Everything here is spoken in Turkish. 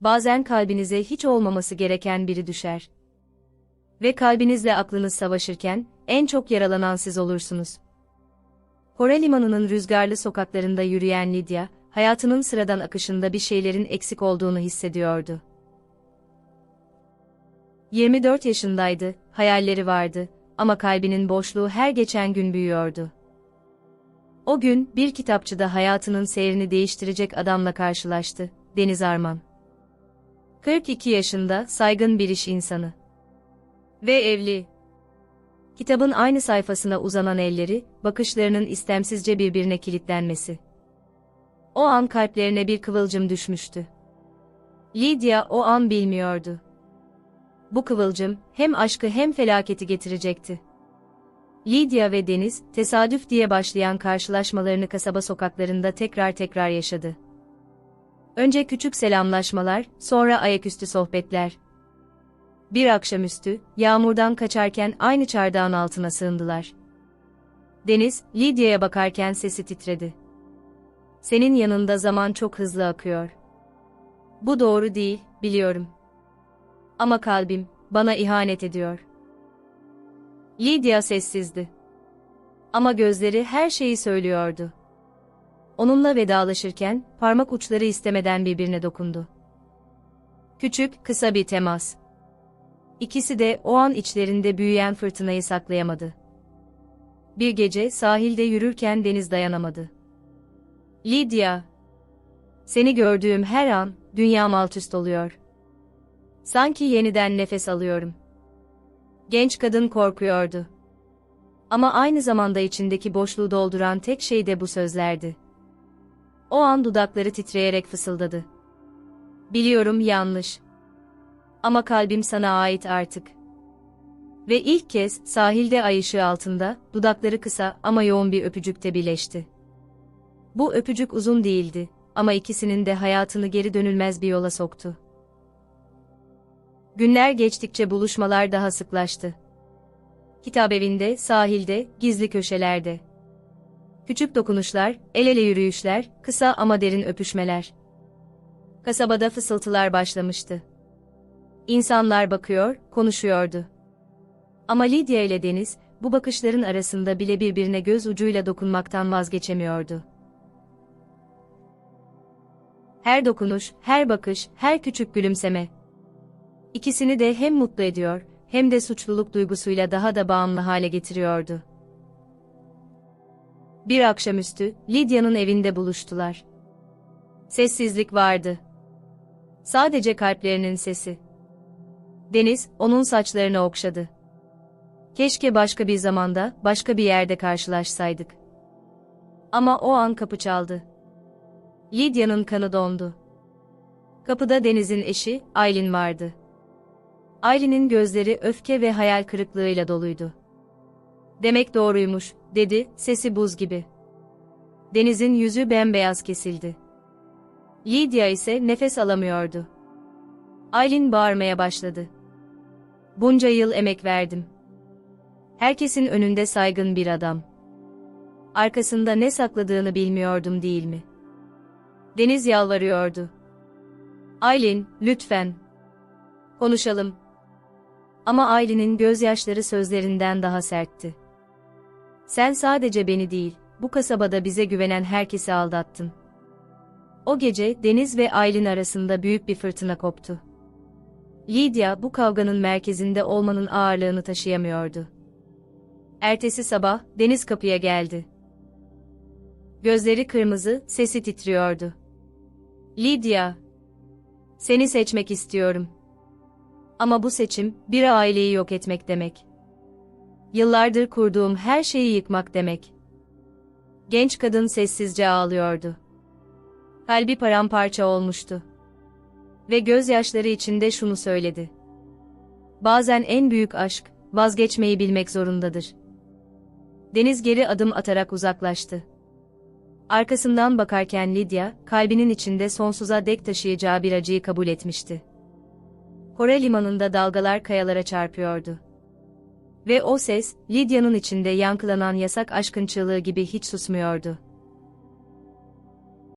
Bazen kalbinize hiç olmaması gereken biri düşer. Ve kalbinizle aklınız savaşırken, en çok yaralanan siz olursunuz. Kore limanının rüzgarlı sokaklarında yürüyen Lydia, hayatının sıradan akışında bir şeylerin eksik olduğunu hissediyordu. 24 yaşındaydı, hayalleri vardı ama kalbinin boşluğu her geçen gün büyüyordu. O gün bir kitapçıda hayatının seyrini değiştirecek adamla karşılaştı, Deniz Arman. 42 yaşında, saygın bir iş insanı. Ve evli. Kitabın aynı sayfasına uzanan elleri, bakışlarının istemsizce birbirine kilitlenmesi. O an kalplerine bir kıvılcım düşmüştü. Lydia o an bilmiyordu. Bu kıvılcım, hem aşkı hem felaketi getirecekti. Lydia ve Deniz, tesadüf diye başlayan karşılaşmalarını kasaba sokaklarında tekrar tekrar yaşadı. Önce küçük selamlaşmalar, sonra ayaküstü sohbetler. Bir akşamüstü, yağmurdan kaçarken aynı çardağın altına sığındılar. Deniz, Lydia'ya bakarken sesi titredi. Senin yanında zaman çok hızlı akıyor. Bu doğru değil, biliyorum. Ama kalbim, bana ihanet ediyor. Lydia sessizdi. Ama gözleri her şeyi söylüyordu. Onunla vedalaşırken, parmak uçları istemeden birbirine dokundu. Küçük, kısa bir temas. İkisi de o an içlerinde büyüyen fırtınayı saklayamadı. Bir gece sahilde yürürken deniz dayanamadı. Lydia. Seni gördüğüm her an, dünyam alt üst oluyor. Sanki yeniden nefes alıyorum. Genç kadın korkuyordu. Ama aynı zamanda içindeki boşluğu dolduran tek şey de bu sözlerdi. O an dudakları titreyerek fısıldadı. Biliyorum yanlış. Ama kalbim sana ait artık. Ve ilk kez sahilde ay ışığı altında, dudakları kısa ama yoğun bir öpücükte birleşti. Bu öpücük uzun değildi ama ikisinin de hayatını geri dönülmez bir yola soktu. Günler geçtikçe buluşmalar daha sıklaştı. Kitabevinde, sahilde, gizli köşelerde. Küçük dokunuşlar, el ele yürüyüşler, kısa ama derin öpüşmeler. Kasabada fısıltılar başlamıştı. İnsanlar bakıyor, konuşuyordu. Ama Lydia ile Deniz, bu bakışların arasında bile birbirine göz ucuyla dokunmaktan vazgeçemiyordu. Her dokunuş, her bakış, her küçük gülümseme. İkisini de hem mutlu ediyor, hem de suçluluk duygusuyla daha da bağımlı hale getiriyordu. Bir akşamüstü, Lydia'nın evinde buluştular. Sessizlik vardı. Sadece kalplerinin sesi. Deniz, onun saçlarını okşadı. Keşke başka bir zamanda, başka bir yerde karşılaşsaydık. Ama o an kapı çaldı. Lydia'nın kanı dondu. Kapıda Deniz'in eşi, Aylin vardı. Aylin'in gözleri öfke ve hayal kırıklığıyla doluydu. Demek doğruymuş, dedi, sesi buz gibi. Deniz'in yüzü bembeyaz kesildi. Lydia ise nefes alamıyordu. Aylin bağırmaya başladı. Bunca yıl emek verdim. Herkesin önünde saygın bir adam. Arkasında ne sakladığını bilmiyordum değil mi? Deniz yalvarıyordu. Aylin, lütfen. Konuşalım. Ama Aylin'in gözyaşları sözlerinden daha sertti. Sen sadece beni değil, bu kasabada bize güvenen herkesi aldattın. O gece Deniz ve Aylin arasında büyük bir fırtına koptu. Lydia bu kavganın merkezinde olmanın ağırlığını taşıyamıyordu. Ertesi sabah Deniz kapıya geldi. Gözleri kırmızı, sesi titriyordu. Lydia, seni seçmek istiyorum. Ama bu seçim, bir aileyi yok etmek demek. Yıllardır kurduğum her şeyi yıkmak demek. Genç kadın sessizce ağlıyordu. Kalbi paramparça olmuştu. Ve gözyaşları içinde şunu söyledi. Bazen en büyük aşk, vazgeçmeyi bilmek zorundadır. Deniz geri adım atarak uzaklaştı. Arkasından bakarken Lydia, kalbinin içinde sonsuza dek taşıyacağı bir acıyı kabul etmişti. Kore limanında dalgalar kayalara çarpıyordu. Ve o ses, Lydia'nın içinde yankılanan yasak aşkın çığlığı gibi hiç susmuyordu.